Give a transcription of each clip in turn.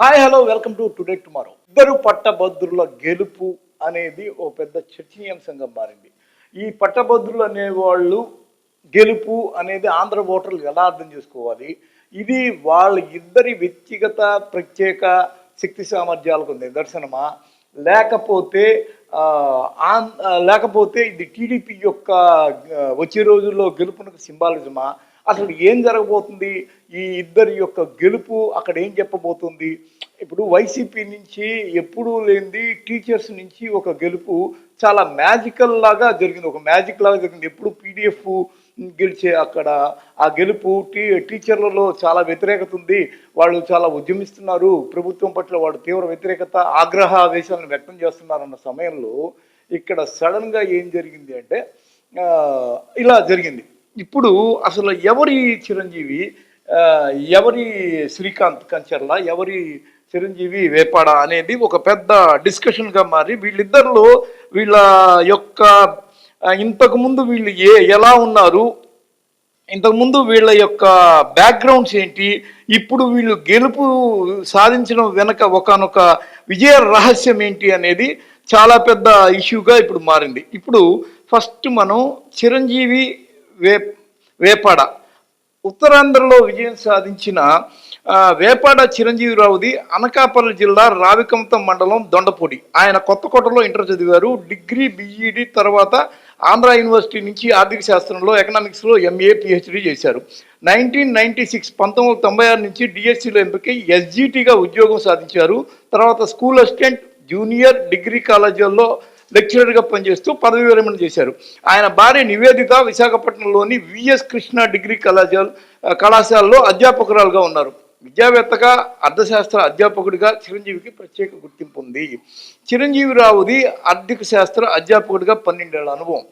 Hi hello welcome to today tomorrow ఇద్దరు పట్టభద్రుల గెలుపు అనేది ఓ పెద్ద చర్చనీయాంశంగా మారింది. ఈ పట్టభద్రులు అనేవాళ్ళు గెలుపు అనేది ఆంధ్ర ఓటర్లు ఎలా అర్థం చేసుకోవాలి? ఇది వాళ్ళ ఇద్దరి వ్యక్తిగత ప్రత్యేక శక్తి సామర్థ్యాలకు నిదర్శనమా? లేకపోతే లేకపోతే ఇది టీడీపీ యొక్క వచ్చే రోజుల్లో గెలుపునకు సింబాలిజమా? అసలు ఏం జరగబోతుంది? ఈ ఇద్దరి యొక్క గెలుపు అక్కడ ఏం చెప్పబోతుంది? ఇప్పుడు వైసీపీ నుంచి ఎప్పుడూ లేనిది టీచర్స్ నుంచి ఒక గెలుపు చాలా మ్యాజికల్ లాగా జరిగింది. ఒక మ్యాజిక్ లాగా జరిగింది. ఎప్పుడు పీడిఎఫ్ గెలిచే అక్కడ ఆ గెలుపు టీ టీచర్లలో చాలా వ్యతిరేకత ఉంది. వాళ్ళు చాలా ఉద్యమిస్తున్నారు. ప్రభుత్వం పట్ల వాళ్ళు తీవ్ర వ్యతిరేకత ఆగ్రహ ఆవేశాలను వ్యక్తం చేస్తున్నారన్న సమయంలో ఇక్కడ సడన్గా ఏం జరిగింది అంటే ఇలా జరిగింది. ఇప్పుడు అసలు ఎవరి చిరంజీవి ఎవరి శ్రీకాంత్ కంచర్ల ఎవరి చిరంజీవి వేపాడ అనేది ఒక పెద్ద డిస్కషన్గా మారి వీళ్ళిద్దరిలో వీళ్ళ యొక్క ఇంతకుముందు వీళ్ళు ఏ ఎలా ఉన్నారు ఇంతకుముందు వీళ్ళ యొక్క బ్యాక్గ్రౌండ్స్ ఏంటి ఇప్పుడు వీళ్ళు గెలుపు సాధించడం వెనక ఒకనొక విజయ రహస్యం ఏంటి అనేది చాలా పెద్ద ఇష్యూగా ఇప్పుడు మారింది. ఇప్పుడు ఫస్ట్ మనం చిరంజీవి వే వేపాడ. ఉత్తరాంధ్రలో విజయం సాధించిన వేపాడ చిరంజీవిరావుది అనకాపల్లి జిల్లా రావికంతం మండలం దొండపూడి. ఆయన కొత్తకోటలో ఇంటర్ చదివారు. డిగ్రీ బీఈడి తర్వాత ఆంధ్ర యూనివర్సిటీ నుంచి ఆర్థిక శాస్త్రంలో ఎకనామిక్స్లో ఎంఏ పిహెచ్డి చేశారు. నైన్టీన్ నైన్టీ సిక్స్ పంతొమ్మిది వందల తొంభై ఆరు నుంచి డిఎస్సిలో ఎంపికై ఎస్జిటిగా ఉద్యోగం సాధించారు. తర్వాత స్కూల్ అసిస్టెంట్ జూనియర్ డిగ్రీ కాలేజీల్లో లెక్చరర్గా పనిచేస్తూ పదవి విరమణ చేశారు. ఆయన భార్య నివేదిత విశాఖపట్నంలోని విఎస్ కృష్ణ డిగ్రీ కళాశాల కళాశాలలో అధ్యాపకురాలుగా ఉన్నారు. విద్యావేత్తగా అర్థశాస్త్ర అధ్యాపకుడిగా చిరంజీవికి ప్రత్యేక గుర్తింపు ఉంది. చిరంజీవిరావుది ఆర్థిక శాస్త్ర అధ్యాపకుడిగా పన్నెండేళ్ళ అనుభవం.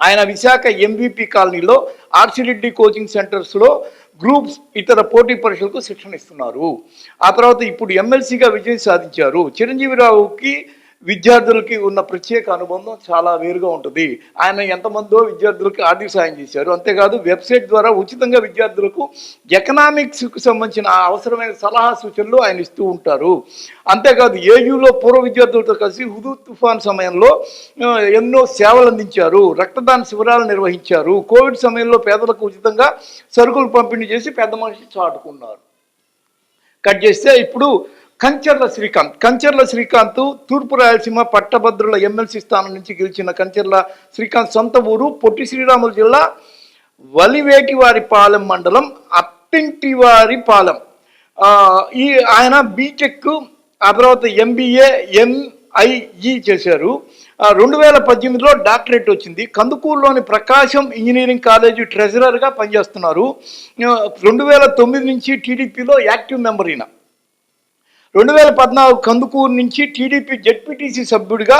ఆయన విశాఖ ఎంబీపీ కాలనీలో ఆర్సిరెడ్డి కోచింగ్ సెంటర్స్లో గ్రూప్స్ ఇతర పోటీ పరీక్షలకు శిక్షణ ఇస్తున్నారు. ఆ తర్వాత ఇప్పుడు ఎమ్మెల్సీగా విజయం సాధించారు. చిరంజీవిరావుకి విద్యార్థులకి ఉన్న ప్రత్యేక అనుబంధం చాలా వేరుగా ఉంటుంది. ఆయన ఎంతమందో విద్యార్థులకు ఆర్థిక సాయం చేశారు. అంతేకాదు వెబ్సైట్ ద్వారా ఉచితంగా విద్యార్థులకు ఎకనామిక్స్కు సంబంధించిన అవసరమైన సలహా సూచనలు ఆయన ఇస్తూ ఉంటారు. అంతేకాదు ఏయూలో పూర్వ విద్యార్థులతో కలిసి హుదూ తుఫాన్ సమయంలో ఎన్నో సేవలు అందించారు. రక్తదాన శిబిరాలు నిర్వహించారు. కోవిడ్ సమయంలో పేదలకు ఉచితంగా సరుకులు పంపిణీ చేసి పెద్ద మనిషి చాటుకున్నారు. కట్ చేస్తే ఇప్పుడు కంచర్ల శ్రీకాంత్. కంచర్ల శ్రీకాంత్ తూర్పు రాయలసీమ పట్టభద్రుల ఎమ్మెల్సీ స్థానం నుంచి గెలిచిన కంచర్ల శ్రీకాంత్ సొంత ఊరు పొట్టి శ్రీరాములు జిల్లా వలివేటివారిపాలెం మండలం అప్పింటివారిపాలెం ఈ ఆయన బీటెక్ ఆ తర్వాత ఎంబీఏ ఎంఐఈ చేశారు. రెండు వేల పద్దెనిమిదిలో డాక్టరేట్ వచ్చింది. కందుకూరులోని ప్రకాశం ఇంజనీరింగ్ కాలేజీ ట్రెజరర్గా పనిచేస్తున్నారు. రెండు వేల తొమ్మిది నుంచి టీడీపీలో యాక్టివ్ మెంబర్ ఈయన. రెండు వేల పద్నాలుగు కందుకూరు నుంచి టీడీపీ జెడ్పీటీసీ సభ్యుడిగా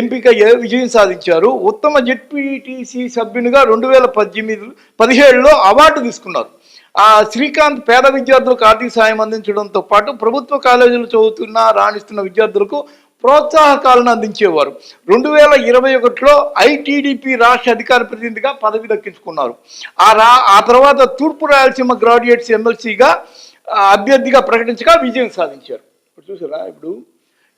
ఎంపిక విజయం సాధించారు. ఉత్తమ జెడ్పీటీసీ సభ్యునిగా రెండు వేల పద్దెనిమిది పదిహేడులో అవార్డు తీసుకున్నారు. ఆ శ్రీకాంత్ పేద విద్యార్థులకు ఆర్థిక సాయం అందించడంతో పాటు ప్రభుత్వ కాలేజీలు చదువుతున్న రాణిస్తున్న విద్యార్థులకు ప్రోత్సాహకాలను అందించేవారు. రెండు వేల ఇరవై ఒకటిలో ఐటీడీపీ రాష్ట్ర అధికార ప్రతినిధిగా పదవి దక్కించుకున్నారు. ఆ రా ఆ తర్వాత తూర్పు రాయలసీమ గ్రాడ్యుయేట్స్ ఎమ్మెల్సీగా అభ్యర్థిగా ప్రకటించగా విజయం సాధించారు. ఇప్పుడు చూసారా? ఇప్పుడు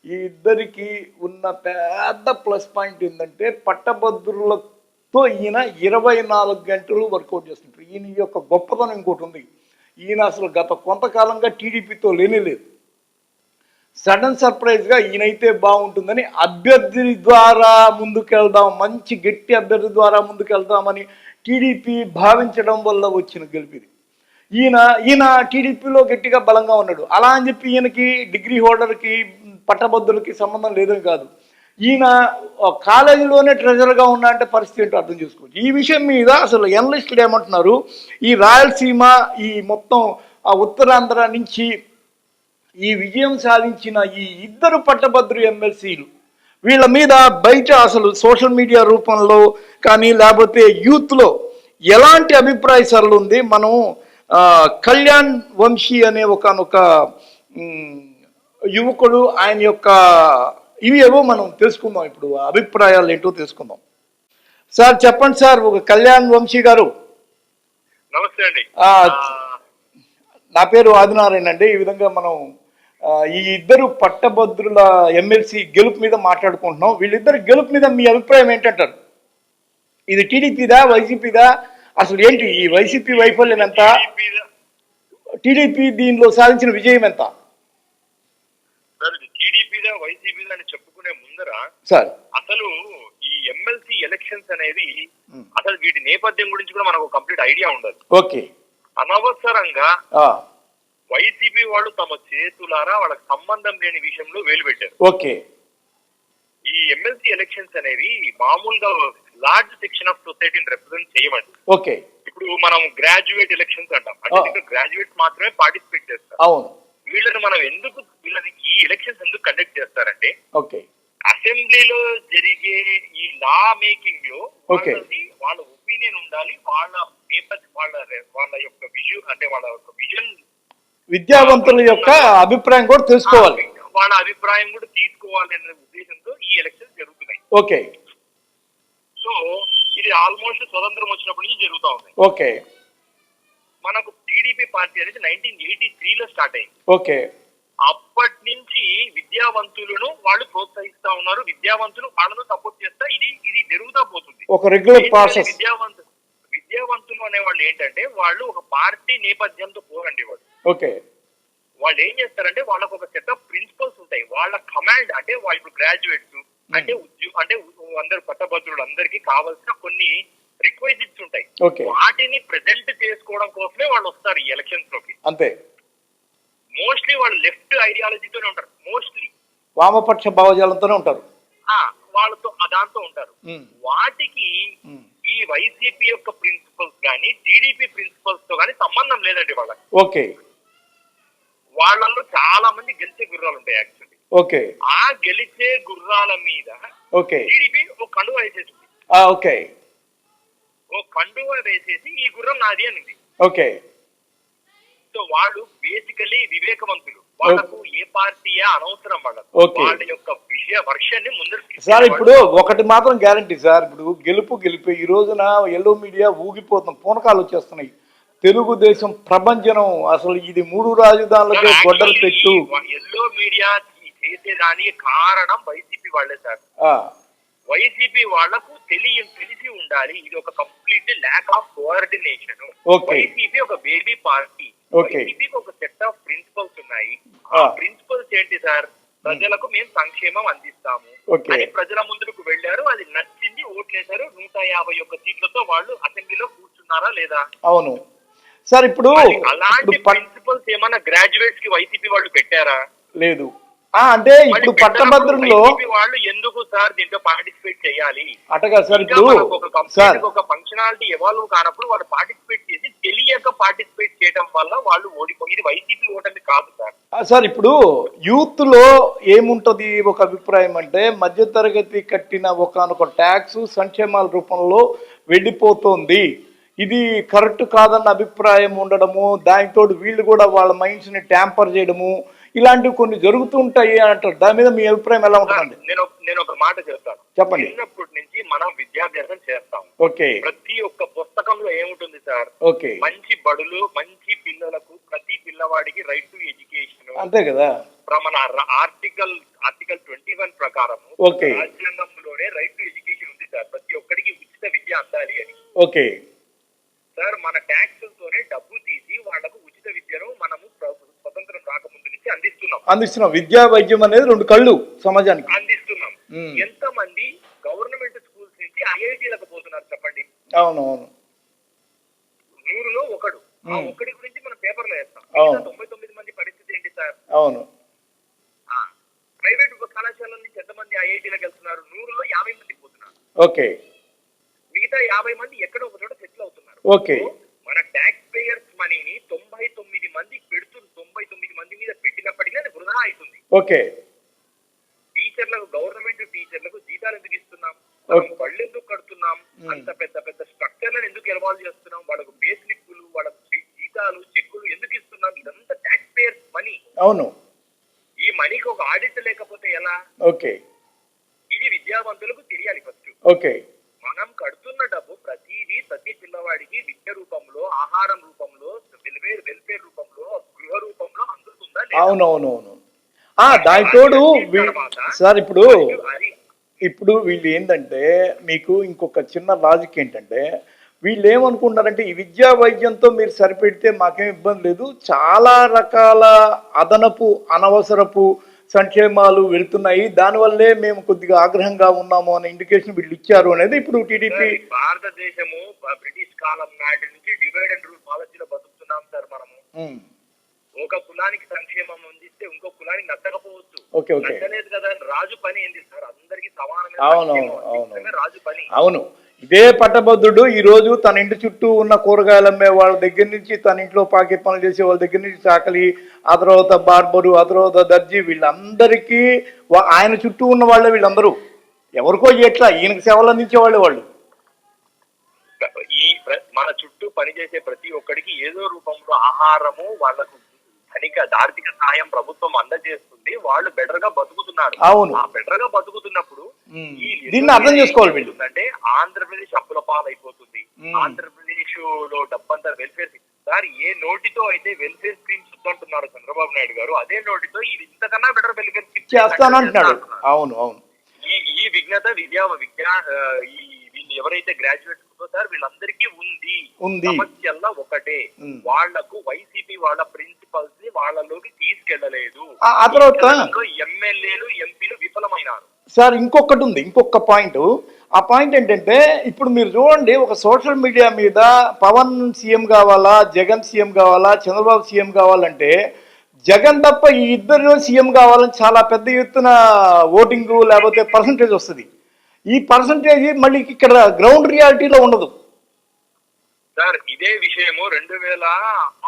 ఈ ఇద్దరికి ఉన్న పెద్ద ప్లస్ పాయింట్ ఏంటంటే పట్టభద్రులతో ఈయన ఇరవై నాలుగు గంటలు వర్కౌట్ చేస్తుంటారు. ఈయన యొక్క గొప్పతనం ఇంకోటి ఉంది. ఈయన అసలు గత కొంతకాలంగా టీడీపీతో లేనేలేదు సడన్ సర్ప్రైజ్గా ఈయనైతే బాగుంటుందని అభ్యర్థి ద్వారా ముందుకెళ్దాం మంచి గట్టి అభ్యర్థి ద్వారా ముందుకెళ్దామని టీడీపీ భావించడం వల్ల వచ్చిన గెలిపిది ఈయన ఈయన టీడీపీలో గట్టిగా బలంగా ఉన్నాడు. అలా అని చెప్పి ఈయనకి డిగ్రీ హోల్డర్కి పట్టభద్రులకి సంబంధం లేదని కాదు. ఈయన కాలేజీలోనే ట్రెజర్గా ఉన్నా అంటే పరిస్థితి ఏంటో అర్థం చేసుకోవచ్చు. ఈ విషయం మీద అసలు ఎనలిస్టులు ఏమంటున్నారు ఈ రాయలసీమ ఈ మొత్తం ఆ ఉత్తరాంధ్ర నుంచి ఈ విజయం సాధించిన ఈ ఇద్దరు పట్టభద్రు ఎమ్మెల్సీలు వీళ్ళ మీద బయట అసలు సోషల్ మీడియా రూపంలో కానీ లేకపోతే యూత్లో ఎలాంటి అభిప్రాయ సరళ ఉంది? మనం కళ్యాణ్ వంశీ అనే ఒకనొక యువకుడు ఆయన యొక్క ఇవి ఏవో మనం తెలుసుకుందాం ఇప్పుడు అభిప్రాయాలు ఏంటో తెలుసుకుందాం. సార్ చెప్పండి సార్ ఒక కళ్యాణ్ వంశీ గారు. నమస్తే అండి. నా పేరు ఆదినారాయణ అండి. ఈ విధంగా మనం ఈ ఇద్దరు పట్టభద్రుల ఎమ్మెల్సీ గెలుపు మీద మాట్లాడుకుంటున్నాం. వీళ్ళిద్దరు గెలుపు మీద మీ అభిప్రాయం ఏంటంటారు? ఇది టీడీపీదా వైసీపీదా? అసలు ఏంటి ఈ వైసీపీ వైఫల్యం ఎంత? టీడీపీ దీనిలో సాధించిన విజయం ఎంత? టీడీపీదా వైసీపీదా అని చెప్పుకునే ముందర సార్. అసలు ఈ ఎమ్మెల్సీ ఎలక్షన్స్ అనేది. అసలు వీటి నేపథ్యం గురించి కూడా మనకు కంప్లీట్ ఐడియా ఉండదు. ఓకే. అనవసరంగా వైసీపీ వాళ్ళు తమ చేతులారా వాళ్ళకి సంబంధం లేని విషయంలో వేలు పెట్టారు. ఓకే. ఈ ఎమ్మెల్సీ ఎలక్షన్స్ అనేవి మామూలుగా లార్జ్ సెక్షన్ ఆఫ్ సొసైటీని రిప్రజెంట్ చేయమండి. ఓకే. ఇప్పుడు మనం గ్రాడ్యుయేట్ ఎలక్షన్స్ అంటాం. అంటే. దీంట్లో గ్రాడ్యుయేట్స్ మాత్రమే పార్టిసిపేట్ చేస్తారు. అవును. వీళ్ళని మనం ఎందుకు వీళ్ళని ఈ ఎలక్షన్స్ ఎందుకు కండక్ట్ చేస్తారంటే ఓకే. అసెంబ్లీలో జరిగే ఈ లా మేకింగ్లో వాళ్ళ ఒపీనియన్ ఉండాలి వాళ్ళ నేపథ్య వాళ్ళ వాళ్ళ యొక్క విజు అంటే వాళ్ళ యొక్క విజన్ విద్యావంతుల యొక్క అభిప్రాయం కూడా తెలుసుకోవాలి. వాళ్ళ అభిప్రాయం కూడా తీసుకోవాలి అనే ఉద్దేశంతో ఈ ఎలక్షన్స్ జరుగుతున్నాయి. ఓకే. సో ఇది ఆల్మోస్ట్ స్వతంత్రం వచ్చినప్పటి నుంచి జరుగుతా ఉంది. ఓకే. మనకు టీడీపీ పార్టీ అనేది నైన్టీన్ ఎయిటీ త్రీలో స్టార్ట్ అయింది. ఓకే. అప్పటి నుంచి విద్యావంతులను వాళ్ళు ప్రోత్సహిస్తా ఉన్నారు. విద్యావంతులు వాళ్ళను సపోర్ట్ చేస్తా ఇది ఇది జరుగుతా పోతుంది. ఒక రెగ్యులర్ ప్రాసెస్ విద్యావంతు విద్యావంతులు అనే వాళ్ళు ఏంటంటే వాళ్ళు ఒక పార్టీ నేపథ్యంతో పోరండి వాళ్ళు. ఓకే. వాళ్ళు ఏం చేస్తారంటే వాళ్ళకు ఒక సెట్ ఆఫ్ ప్రిన్సిపల్స్ ఉంటాయి. వాళ్ళ కమాండ్ అంటే వాళ్ళు ఇప్పుడు గ్రాడ్యుయేట్స్ అంటే ఉద్యో అంటే అందరు పట్టభద్రులు అందరికీ కావాల్సిన కొన్ని రిక్వైజిట్స్ ఉంటాయి. వాటిని ప్రెజెంట్ చేసుకోవడం కోసమే వాళ్ళు వస్తారు ఈ ఎలక్షన్స్లోకి. అంతే. మోస్ట్లీ వాళ్ళు లెఫ్ట్ ఐడియాలజీతోనే ఉంటారు. మోస్ట్లీ వామపక్ష భావజాలంతోనే ఉంటారు. వాళ్ళతో దాంతో ఉంటారు. ఉమ్, వాటికి ఉమ్. ఈ వైసీపీ యొక్క ప్రిన్సిపల్స్ కానీ టీడీపీ ప్రిన్సిపల్స్తో కానీ సంబంధం లేదండి వాళ్ళకి. ఓకే వాళ్ళల్లో చాలా మంది గెలిచే గుర్రాలు ఉంటాయి యాక్చువల్లీ ఓకే. ఆ గెలిచే గుర్రాల మీద ఓకే. టీడీపీ ఒక కండువ వేసేసింది. ఓకే. ఓ కండువ వేసేసి ఈ గుర్రం నాది అనింది. ఓకే. సో వాళ్ళు బేసికలీ వివేకవంతులు. వాళ్ళకు ఏ పార్టీయే అనవసరం వాళ్ళకు. వాళ్ళ యొక్క విషయ వర్షాన్ని ముందరికి సార్ ఇప్పుడు ఒకటి మాత్రం గ్యారంటీ సార్ ఇప్పుడు గెలుపు గెలుపు ఈ రోజున ఎల్లో మీడియా ఊగిపోతుంది పూనకాలు వచ్చేస్తున్నాయి. తెలుగుదేశం ప్రభంజనం అసలు ఇది మూడు రాజధానులకే గొడ్డలు పెట్టు. ఎల్లో మీడియా చేసేదానికి కారణం వైసీపీ వాళ్ళే సార్. వైసీపీ వాళ్ళకు తెలియ తెలిసి ఉండాలి. ఇది ఒక complete lack of coordination. YCP ఒక బేబీ పార్టీ. వైసీపీకి ఒక సెట్ ఆఫ్ ప్రిన్సిపల్స్ ఉన్నాయి. ఆ. ప్రిన్సిపల్స్ ఏంటి సార్? ప్రజలకు మేము సంక్షేమం అందిస్తాము. అని ప్రజల ముందుకు వెళ్ళారు. అది నచ్చింది. ఓట్లేశారు. నూట యాభై ఒక్క సీట్లతో వాళ్ళు అసెంబ్లీలో కూర్చున్నారా లేదా? అవును. సార్ ఇప్పుడు అలాంటి ప్రిన్సిపల్స్ ఏమన్నా గ్రాడ్యుయేట్స్కి వైసీపీ వాళ్ళు పెట్టారా? లేదు. అంటే ఇప్పుడు పట్టభద్రుల్లో వైసీపీ వాళ్ళు ఎందుకు సార్ దీంట్లో పార్టిసిపేట్ చేయాలి? అటగా సార్ ఇప్పుడు ఒక సార్ ఒక ఫంక్షనాలిటీ ఎవాల్వ్ కానప్పుడు వాళ్ళు పార్టిసిపేట్ చేసి తెలియక పార్టిసిపేట్ చేయడం వల్ల వాళ్ళు ఓడిపో ఇది వైసీపీ ఓటమి కాదు సార్. సార్ ఇప్పుడు యూత్లో ఏముంటది ఒక అభిప్రాయం అంటే మధ్యతరగతి కట్టిన ఒకనొక ట్యాక్స్ సంక్షేమాల రూపంలో వెళ్ళిపోతోంది. ఇది కరెక్ట్ కాదన్న అభిప్రాయం ఉండడము దానితో వీళ్ళు కూడా వాళ్ళ మైండ్స్ని ట్యాంపర్ చేయడము ఇలాంటివి కొన్ని జరుగుతుంటాయి అంటారు. దాని మీద మీ అభిప్రాయం ఎలా ఉంటుందండి? నేను నేను ఒక మాట చెప్తాను. చెప్పండి. చిన్నప్పటి నుంచి మనం విద్యాభ్యాసం చేస్తాం ఓకే. ప్రతి ఒక్క పుస్తకంలో ఏముంటుంది సార్? ఓకే. మంచి బడులు మంచి పిల్లలకు ప్రతి పిల్లవాడికి రైట్ టు ఎడ్యుకేషన్ అంతే కదా. మన ఆర్టికల్ ఆర్టికల్ ట్వంటీ వన్ ప్రకారం. రాజ్యాంగంలోనే రైట్ టు ఎడ్యుకేషన్ ఉంది సార్. ప్రతి ఒక్కడికి ఉచిత విద్య అందాలి అని. ఓకే. సార్ మన ట్యాక్సులతోనే డబ్బు తీసి వాళ్ళకు ఉచిత విద్యను మనము ప్ర- స్వతంత్రం రాకముందు నుంచి అందిస్తున్నాం విద్యా వైద్యం అనేది రెండు కళ్ళు సమాజానికి. అందిస్తున్నాం. ఎంత మంది గవర్నమెంట్ స్కూల్స్ నుంచి ఐఐటీలకు పోతున్నారు చెప్పండి? అవును అవును నూరులో ఒకడు. ఒక్కడి గురించి మనం పేపర్లో వేస్తాం. తొంభై తొమ్మిది మంది పరిస్థితి ఏంటి సార్? అవును. ప్రైవేట్ కళాశాలల నుంచి ఎంతమంది ఐఐటీలకు వెళ్తున్నారు? నూరులో యాభై మంది పోతున్నారు. ఓకే. మిగతా యాభై మంది ఎక్కడో ఒక చోట సెటిల్ అవుతున్నారు. ఓకే సో, మన ట్యాక్స్ పేయర్స్ మనీని తొంభై తొమ్మిది మంది పెడుతూ తొంభై తొమ్మిది మంది మీద పెట్టినప్పటికీ అది వృధా అవుతుంది ఓకే. టీచర్లకు గవర్నమెంట్ టీచర్లకు జీతాలు ఎందుకు ఇస్తున్నాం? మనం. బళ్ళు ఎందుకు కడుతున్నాం. అంత పెద్ద పెద్ద స్ట్రక్చర్లను ఎందుకు ఇన్వాల్వ్ చేస్తున్నాం? వాళ్ళకు బే స్లిప్పులు వాళ్ళకు జీతాలు చెక్కులు ఎందుకు ఇస్తున్నాం? ఇదంతా ట్యాక్స్ పేయర్స్ మనీ అవును ఈ మనీకి ఒక ఆడిట్ లేకపోతే ఎలా ఓకే ఇది విద్యావంతులకు తెలియాలి ఫస్ట్ ఓకే మనం కడుతున్న డబ్బు ప్రతిదీ ప్రతి పిల్లవాడికి విద్య రూపంలో ఆహారం రూపంలో వెల్ఫేర్ వెల్ఫేర్ రూపంలో గృహ రూపంలో అందుతుందా లేదా? అవును అవును అవును ఆ, దానికి తోడు సార్ ఇప్పుడు ఇప్పుడు వీళ్ళు ఏంటంటే మీకు ఇంకొక చిన్న లాజిక్ ఏంటంటే వీళ్ళు ఏమనుకుంటున్నారంటే ఈ విద్యా వైద్యంతో మీరు సరిపెడితే మాకేం ఇబ్బంది లేదు. చాలా రకాల అదనపు అనవసరపు సంక్షేమాలు వెళ్తున్నాయి. దానివల్లే మేము కొద్దిగా ఆగ్రహంగా ఉన్నాము అనే ఇండికేషన్ వీళ్ళు ఇచ్చారు అనేది ఇప్పుడు టీడీపీ భారతదేశము బ్రిటిష్ కాలం నాటి నుంచి డివైడ్ అండ్ రూల్ పాలసీలో బతుకుతున్నాం సార్ మనము. ఒక కులానికి సంక్షేమం ఇంకో కులానికి నచ్చకపోవచ్చు. Okay okay. నచ్చలేదు కదా అని రాజు పని ఏంది సార్? అందరికి సమానమైన అవును, రాజు పని. అవును. ఇదే పట్టభద్రుడు ఈ రోజు తన ఇంటి చుట్టూ ఉన్న కూరగాయలు అమ్మే వాళ్ళ దగ్గర నుంచి తన ఇంట్లో పాకెట్ పనులు చేసే వాళ్ళ దగ్గర నుంచి చాకలి ఆ తర్వాత బార్బరు ఆ తర్వాత దర్జీ వీళ్ళందరికీ ఆయన చుట్టూ ఉన్న వాళ్ళే వీళ్ళందరూ. ఎవరికో ఎట్లా? ఈయనకి సేవలు అందించే వాళ్ళే వాళ్ళు. ఈ మన చుట్టూ పనిచేసే ప్రతి ఒక్కడికి ఏదో రూపంలో ఆహారము వాళ్ళకు ధనిక ఆర్థిక సాయం ప్రభుత్వం అందజేస్తుంది వాళ్ళు బెటర్గా బతుకుతున్నారు అవును. ఆ బెటర్గా బతుకుతున్నప్పుడు దీన్ని అర్థం చేసుకోవాలి. అంటే ఆంధ్రప్రదేశ్ అప్పుల పాలైపోతుంది. ఆంధ్రప్రదేశ్లో డబ్బంతా వెల్ఫేర్ సార్ ఏ నోటితో అయితే వెల్ఫేర్ స్కీమ్స్ అంటున్నారు చంద్రబాబు నాయుడు గారు అదే నోటితో ఇది ఇంతకన్నా బెటర్ వెల్ఫేర్ స్కీమ్ చేస్తానంటున్నాడు అవును అవును ఈ ఈ విఘ్నత విద్యా ఈ వీళ్ళు ఎవరైతే గ్రాడ్యుయేట్స్ ఉందో సార్ వీళ్ళందరికీ ఉంది ఉంది. సమస్యల్లో ఒకటే. వాళ్ళకు వైసీపీ వాళ్ళ తీసుకెళ్ళలేదు. ఆ తర్వాత ఎమ్మెల్యేలు ఎంపీలు విఫలమైనారు. సార్ ఇంకొకటి ఉంది ఇంకొక పాయింట్. ఆ పాయింట్ ఏంటంటే ఇప్పుడు మీరు చూడండి ఒక సోషల్ మీడియా మీద పవన్ సీఎం కావాలా జగన్ సీఎం కావాలా చంద్రబాబు సీఎం కావాలంటే జగన్ తప్ప ఈ ఇద్దరు సీఎం కావాలని చాలా పెద్ద ఎత్తున ఓటింగ్ లేకపోతే పర్సంటేజ్ వస్తుంది. ఈ పర్సంటేజ్ మళ్ళీ ఇక్కడ గ్రౌండ్ రియాలిటీలో ఉండదు. సార్ ఇదే విషయము రెండు వేల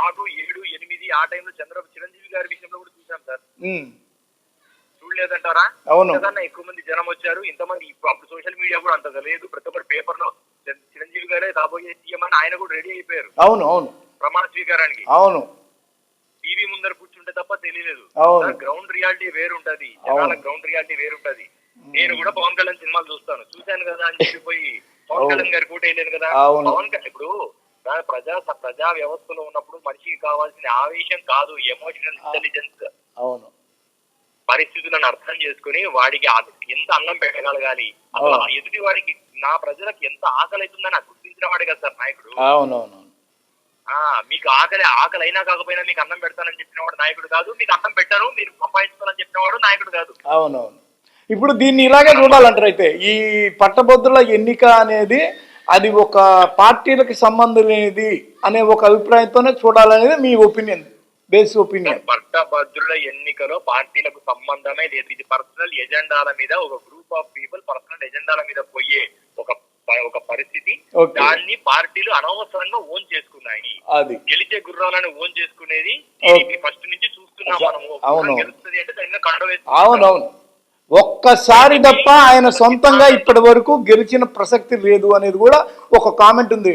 ఆరు ఏడు ఎనిమిది ఆ టైంలో చంద్రబాబు చిరంజీవి గారి విషయంలో కూడా చూసాం సార్. చూడలేదంటారా? అవును. ఎక్కువ మంది జనం వచ్చారు. ఇంతమంది అప్పుడు సోషల్ మీడియా కూడా అంత లేదు. ప్రతి ఒక్కటి పేపర్లో చిర- చిరంజీవి గారే రాబోయే సీఎం అని ఆయన కూడా రెడీ అయిపోయారు. అవును అవును. ప్రమాణ స్వీకారానికి. అవును. టీవీ ముందర కూర్చుంటే తప్ప తెలియలేదు. గ్రౌండ్ రియాలిటీ వేరుంటది. జనాల గ్రౌండ్ రియాలిటీ వేరుంటది. నేను కూడా పవన్ కళ్యాణ్ సినిమాలు చూస్తాను. చూశాను కదా అని చెప్పి పోయి పవన్. కళ్యాణ్ గారి కూడా వేయలేను కదా. పవన్ ఇప్పుడు ప్ర- ప్రజా ప్రజా వ్యవస్థలో ఉన్నప్పుడు మనిషికి కావాల్సిన ఆవేశం కాదు ఎమోషనల్ ఇంటెలిజెన్స్ అవును. పరిస్థితులను అర్థం చేసుకుని వాడికి ఎంత అన్నం పెట్టగలగాలి? అసలు ఎదుటి వాడికి నా ప్రజలకు ఎంత ఆకలి అవుతుందని గుర్తించిన వాడే కదా సార్ నాయకుడు. అవును అవును ఆ మీకు ఆకలి ఆకలి అయినా కాకపోయినా మీకు అన్నం పెడతానని చెప్పిన వాడు నాయకుడు కాదు. మీకు అన్నం పెట్టాను మీరు సంపాదించుకోవాలని చెప్పిన వాడు నాయకుడు కాదు. అవునవును. ఇప్పుడు దీన్ని ఇలాగే చూడాలంటారు అయితే ఈ పట్టభద్రుల ఎన్నిక అనేది అది ఒక పార్టీలకు సంబంధం లేనిది అనే ఒక అభిప్రాయంతోనే చూడాలనేది మీ ఒపీనియన్ బేస్ ఒపీనియన్. పట్టభద్రుల ఎన్నికలో పార్టీలకు సంబంధమే లేదు. ఇది పర్సనల్ ఎజెండాల మీద ఒక గ్రూప్ ఆఫ్ పీపుల్ పర్సనల్ ఎజెండాల మీద పోయే ఒక ఒక పరిస్థితి. దాన్ని పార్టీలు అనవసరంగా ఓన్ చేసుకున్నాయి. అది. గెలిచే గుర్రాలను ఓన్ చేసుకునేది. ఫస్ట్ నుంచి చూస్తున్నాం మనము. గెలుస్తుంది అంటే దాని మీద కండ. అవునవును ఒక్కసారి తప్ప ఆయన సొంతంగా ఇప్పటి వరకు గెలిచిన ప్రసక్తి లేదు అనేది కూడా ఒక కామెంట్ ఉంది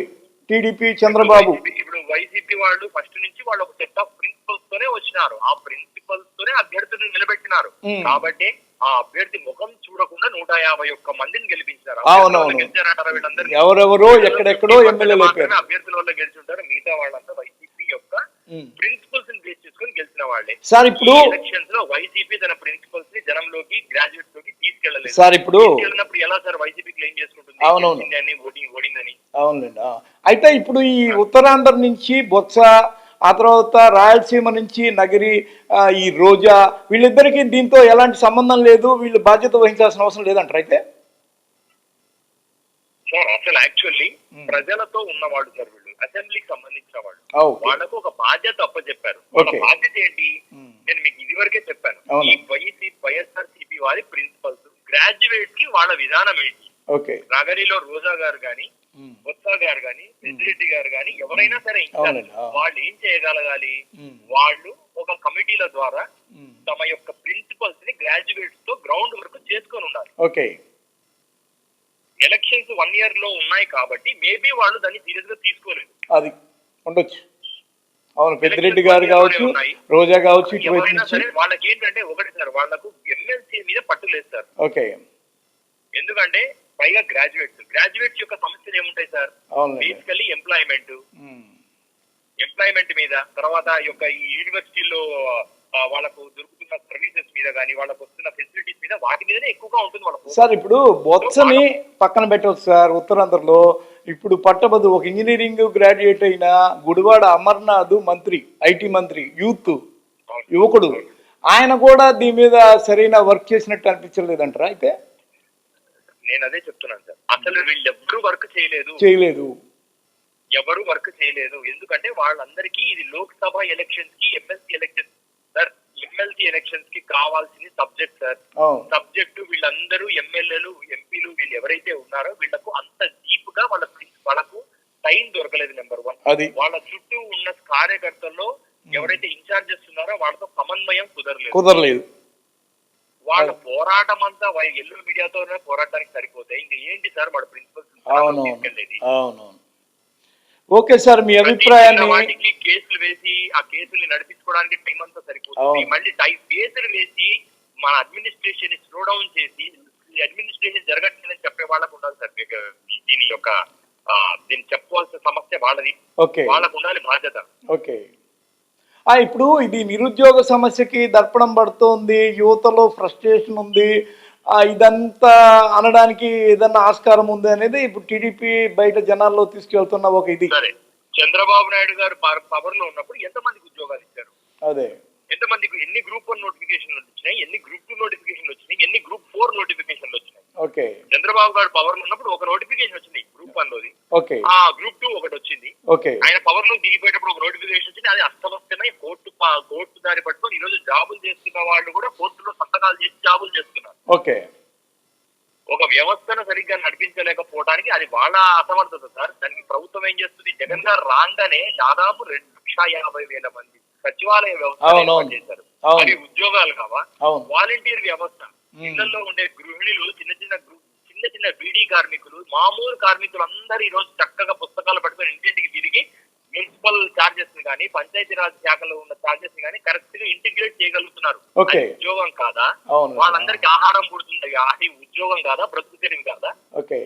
టీడీపీ చంద్రబాబు ఇప్పుడు- వైసీపీ వాళ్ళు ఫస్ట్ నుంచి వాళ్ళు ఒక సెట్ ఆఫ్ ప్రిన్సిపల్స్ తోనే వచ్చినారు ఆ ప్రిన్సిపల్స్ తోనే అభ్యర్థులను నిలబెట్టినారు. కాబట్టి ఆ అభ్యర్థి ముఖం చూడకుండా నూట యాభై ఒక్క మందిని గెలిపించారు. అభ్యర్థుల ఎవరెవరో ఎక్కడెక్కడో ఎమ్మెల్యేలు అయిపోయారు అభ్యర్థుల వల్ల గెలిచి ఉంటారు మిగతా వాళ్ళంతా వైసీపీ యొక్క. ప్రిన్సిపల్స్ని బేస్ చేసుకుని గెలిచిన వాళ్ళే. సార్ ఇప్పుడు ఎలక్షన్స్లో వైసీపీ తన ప్రిన్సిపల్స్ని జనంలోకి గ్రాడ్యుయేట్స్లోకి తీసుకెళ్ళలేదు సార్ ఇప్పుడు తీసుకెళ్ళినప్పుడు ఎలా సార్ వైసీపీ క్లెయిమ్ చేసుకుంటుంది? అవునవును. ఓటింగ్ ఓడిందని అవునండి. అయితే ఇప్పుడు ఈ ఉత్తరాంధ్ర నుంచి బొత్స ఆ తర్వాత రాయలసీమ నుంచి నగిరి ఈ రోజా వీళ్ళిద్దరికీ దీంతో ఎలాంటి సంబంధం లేదు వీళ్ళు బాధ్యత వహించాల్సిన అవసరం లేదంటారు అయితే? సార్ అసలు యాక్చువల్లీ. ప్రజలతో ఉన్నవాడు సార్ అసెంబ్లీకి సంబంధించిన వాళ్ళు. వాళ్ళకు ఒక బాధ్యత అప్పచెప్పారు వాళ్ళ. బాధ్యత ఏంటి. నేను మీకు ఇది వరకే చెప్పాను. ఈ వైసీ వైఎస్ఆర్ సిపి వారి ప్రిన్సిపల్స్ గ్రాడ్యుయేట్కి వాళ్ళ విధానం ఏంటి నగరిలో రోజా గారు గాని. బొత్స గారు గాని పెద్దిరెడ్డి గారు గాని ఎవరైనా సరే. వాళ్ళు ఏం చేయగలగాలి. వాళ్ళు ఒక కమిటీల ద్వారా. తమ యొక్క ప్రిన్సిపల్స్ని గ్రాడ్యుయేట్స్తో గ్రౌండ్ వరకు చేసుకొని ఉండాలి ఎలక్షన్స్ వన్ ఇయర్లో ఉన్నాయి కాబట్టి మేబీ వాళ్ళు దాన్ని సీరియస్గా తీసుకోలేదు. అది ఉండొచ్చు. అవును పెద్దిరెడ్డి గారు కావచ్చు రోజా కావచ్చు వాళ్ళకి ఏంటంటే ఒకటి సార్ వాళ్ళకు ఎమ్మెల్సీ మీద పట్టు లేదు సార్. ఓకే. ఎందుకంటే పైగా గ్రాడ్యుయేట్స్ గ్రాడ్యుయేట్స్ యొక్క సమస్యలు ఏముంటాయి సార్? Basically employment. ఎంప్లాయ్మెంట్ మీద తర్వాత ఈ యొక్క ఈ యూనివర్సిటీలో వాళ్ళకు దొరుకుతున్న సర్వీసెస్ మీద కానీ వాళ్ళకు వస్తున్న ఫెసిలిటీస్ మీద వాటి మీదనే ఎక్కువగా ఉంటుంది వాళ్ళ focus. సార్ ఇప్పుడు బొత్సని పక్కన పెట్టవచ్చు సార్ ఉత్తరాంధ్రలో. ఇప్పుడు పట్టభద్రు ఒక ఇంజనీరింగ్ గ్రాడ్యుయేట్ అయిన గుడివాడ అమర్నాథ్ మంత్రి ఐటీ మంత్రి యూత్. యువకుడు. ఆయన కూడా దీని మీద సరైన వర్క్ చేసినట్టు అనిపించలేదంటారా అయితే? నేను అదే చెప్తున్నాను సార్. అసలు వీళ్ళెవ్వరూ వర్క్ చేయలేదు. చేయలేదు. ఎవరు వర్క్ చేయలేదు. ఎందుకంటే వాళ్ళందరికీ ఇది లోక్సభ ఎలక్షన్స్కి ఎమ్మెల్సీ ఎలక్షన్స్ సార్ ఎమ్మెల్సీ ఎలక్షన్స్కి కావాల్సింది సబ్జెక్ట్ సార్ సబ్జెక్ట్ వీళ్ళందరూ ఎమ్మెల్యేలు ఎంపీలు వీళ్ళు ఎవరైతే ఉన్నారో వీళ్ళకు అంత డీప్గా వాళ్ళ వాళ్ళకు టైం దొరకలేదు నెంబర్ వన్ వాళ్ళ చుట్టూ ఉన్న కార్యకర్తల్లో ఎవరైతే ఇన్ఛార్జెస్ ఉన్నారో వాళ్ళతో సమన్వయం కుదరలేదు. కుదరలేదు. వాళ్ళ పోరాటం అంతా ఎల్లు మీడియాతోనే పోరాటానికి సరిపోతాయి. ఇంకా ఏంటి సార్ వాళ్ళ ప్రిన్సిపల్స్ అవునవును. ఓకే సార్ మీ అభిప్రాయాన్ని వాటికి కేసులు వేసి ఆ కేసుల్ని నడిపించుకోవడానికి టైం అంతా సరిపోతుంది. మళ్ళీ టై కేసులు వేసి మన అడ్మినిస్ట్రేషన్ స్లో డౌన్ చేసి అడ్మినిస్ట్రేషన్ జరగట్లేదని చెప్పే వాళ్ళకు ఉండాలి సార్ దీని- యొక్క దీన్ని చెప్పవలసిన సమస్య వాళ్ళది. ఓకే. వాళ్ళకు ఉండాలి బాధ్యత. ఓకే. ఆ, ఇప్పుడు ఇది నిరుద్యోగ సమస్యకి దర్పణం పడుతోంది యువతలో ఫ్రస్ట్రేషన్ ఉంది ఇదంతా అనడానికి ఏదన్నా ఆస్కారం ఉంది అనేది ఇప్పుడు టీడీపీ బయట జనాల్లో తీసుకెళ్తున్న ఒక ఇది. చంద్రబాబు నాయుడు గారు పవర్లో ఉన్నప్పుడు ఎంతమందికి ఉద్యోగాలు ఇచ్చారు? అదే. ఎంతమందికి ఎన్ని గ్రూప్ వన్ నోటిఫికేషన్లు వచ్చినాయి ఎన్ని గ్రూప్ టూ నోటిఫికేషన్లు వచ్చినాయి ఎన్ని గ్రూప్ ఫోర్ నోటిఫికేషన్లు వచ్చినాయి? ఓకే. చంద్రబాబు గారు పవర్లో ఉన్నప్పుడు ఒక నోటిఫికేషన్ వచ్చింది గ్రూప్ వన్ లోది. ఓకే. ఆ గ్రూప్ టూ ఒకటి వచ్చింది. ఓకే. ఆయన పవర్లో దిగిపోయేటప్పుడు ఒక నోటిఫికేషన్ వచ్చింది అది అస్తమస్తమై కోర్టు కోర్టు దారి పట్టుకొని ఈ రోజు జాబులు చేస్తున్న వాళ్ళు కూడా కోర్టులో సంతకాలు చేసి జాబులు చేస్తున్నారు. ఓకే. ఒక వ్యవస్థను సరిగ్గా నడిపించలేకపోవడానికి అది వాళ్ళ అసమర్థత సార్. దానికి ప్రభుత్వం ఏం చేస్తుంది? జగన్ గారు రాగానే దాదాపు రెండు లక్ష యాభై వేల మంది సచివాలయ వ్యవస్థ చేశారు. అది ఉద్యోగాలు కావా? వాలంటీర్ వ్యవస్థ. ఇళ్ళలో ఉండే గృహిణులు చిన్న చిన్న చిన్న చిన్న బీడీ కార్మికులు మామూలు కార్మికులు అందరూ ఈ రోజు చక్కగా పుస్తకాలు పట్టుకొని ఇంటింటికి తిరిగి మున్సిపల్ చార్జెస్ని కానీ పంచాయతీరాజ్ శాఖలో ఉన్న చార్జెస్ని కానీ కరెక్ట్గా ఇంటిగ్రేట్ చేయగలుగుతున్నారు ఉద్యోగం కాదా? వాళ్ళందరికీ ఆహారం పుడుతుంది? అది ఉద్యోగం కాదా? తెరివి కాదా? ఓకే.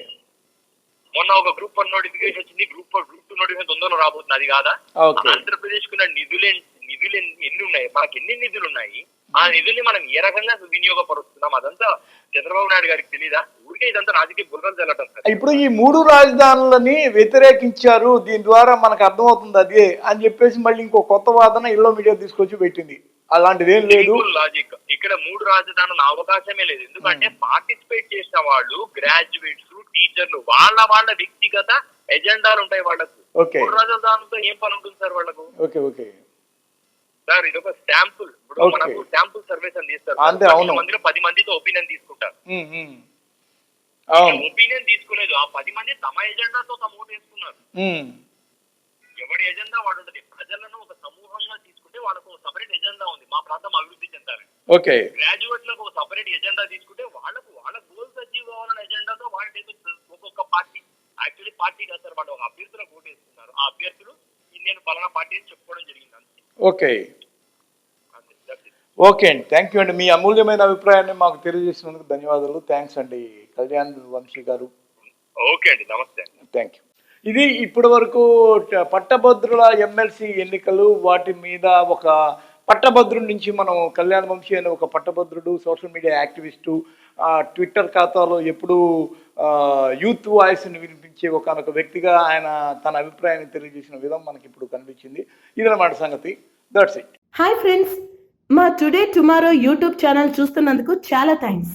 మొన్న ఒక గ్రూప్ వన్ నోటిఫికేషన్ వచ్చింది. గ్రూప్ గ్రూప్ టూ నోటిఫికేషన్ తొందరలో రాబోతుంది. అది కాదా? ఆంధ్రప్రదేశ్ కున్న నిధులు నిధులు ఎన్ని- ఉన్నాయి? మనకి ఎన్ని నిధులు ఉన్నాయి? ఆ నిధుల్ని మనం ఏ రకంగా వినియోగపరుస్తున్నాం అదంతా చంద్రబాబు నాయుడు గారికి తెలీదా? ఊరికే ఇదంతా రాజకీయ బుర్రలు చల్లటం ఇప్పుడు ఈ మూడు రాజధానులని వ్యతిరేకించారు. దీని ద్వారా మనకు అర్థమవుతుంది అదే అని చెప్పేసి మళ్ళీ ఇంకో కొత్త వాదన ఇల్లో మీడియా తీసుకొచ్చి పెట్టింది. అలాంటిది ఏం లేదు. లాజిక్ ఇక్కడ మూడు రాజధానుల అవకాశమే లేదు. ఎందుకంటే పార్టిసిపేట్ చేసిన వాళ్ళు గ్రాడ్యుయేట్స్ టీచర్లు వాళ్ళ వాళ్ళ వ్యక్తిగత ఎజెండాలు ఉంటాయి వాళ్ళకు. మూడు రాజధానులతో ఏం పని ఉంటుంది సార్ వాళ్ళకు? Okay okay. సార్ ఇది ఒక శాంపుల్. ఇప్పుడు. మనకు శాంపుల్ సర్వేస్ అని తీస్తారు. మందిలో పది మందితో ఒపీనియన్ తీసుకుంటారు. ఒపీనియన్ తీసుకోలేదు. ఆ పది మంది తమ ఎజెండాతో తమ ఓటు వేసుకున్నారు. ఎవరి ఎజెండా వాడు ఉంటుంది? ప్రజలను ఒక సమూహంగా తీసుకుంటే వాళ్ళకు ఒక సపరేట్ ఎజెండా ఉంది. మా ప్రాంతం అభివృద్ధి చెందాలి. ఓకే. గ్రాడ్యుయేట్లకు ఒక సపరేట్ ఎజెండా తీసుకుంటే వాళ్ళకు వాళ్ళ గోల్స్ అచీవ్ కావాలన్న ఎజెండాతో వాళ్ళ ఒక్కొక్క పార్టీ యాక్చువల్లీ పార్టీ కాదు సార్ వాళ్ళు ఒక అభ్యర్థులకు ఓటు వేస్తున్నారు ఆ అభ్యర్థులు నేను పలానా పార్టీ అని చెప్పుకోవడం జరిగింది ఓకే. ఓకే అండి. థ్యాంక్ యూ అండి. మీ అమూల్యమైన అభిప్రాయాన్ని మాకు తెలియజేసినందుకు ధన్యవాదాలు. థ్యాంక్స్ అండి. కళ్యాణ్ వంశీ గారు. ఓకే అండి. నమస్తే థ్యాంక్ యూ ఇది ఇప్పటి వరకు పట్టభద్రుల ఎమ్మెల్సీ ఎన్నికలు వాటి మీద ఒక పట్టభద్రుడి నుంచి మనం కళ్యాణ్ వంశీ అనే ఒక పట్టభద్రుడు సోషల్ మీడియా యాక్టివిస్టు ట్విట్టర్ ఖాతాలో ఎప్పుడూ యూత్ వాయిస్ని వినిపించే ఒకనొక వ్యక్తిగా ఆయన తన అభిప్రాయాన్ని తెలియజేసిన విధం మనకి ఇప్పుడు కనిపించింది. ఇదన్నమాట సంగతి. దట్స్ ఇట్ హాయ్ ఫ్రెండ్స్ మా టుడే టుమారో యూట్యూబ్ ఛానల్ చూస్తున్నందుకు చాలా థ్యాంక్స్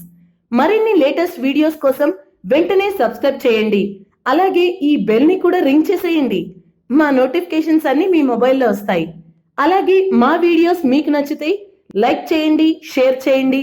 మరిన్ని లేటెస్ట్ వీడియోస్ కోసం వెంటనే సబ్స్క్రైబ్ చేయండి. అలాగే ఈ బెల్ని కూడా రింగ్ చేసేయండి. మా నోటిఫికేషన్స్ అన్ని మీ మొబైల్లో వస్తాయి. అలాగే మా వీడియోస్ మీకు నచ్చితే లైక్ చేయండి షేర్ చేయండి.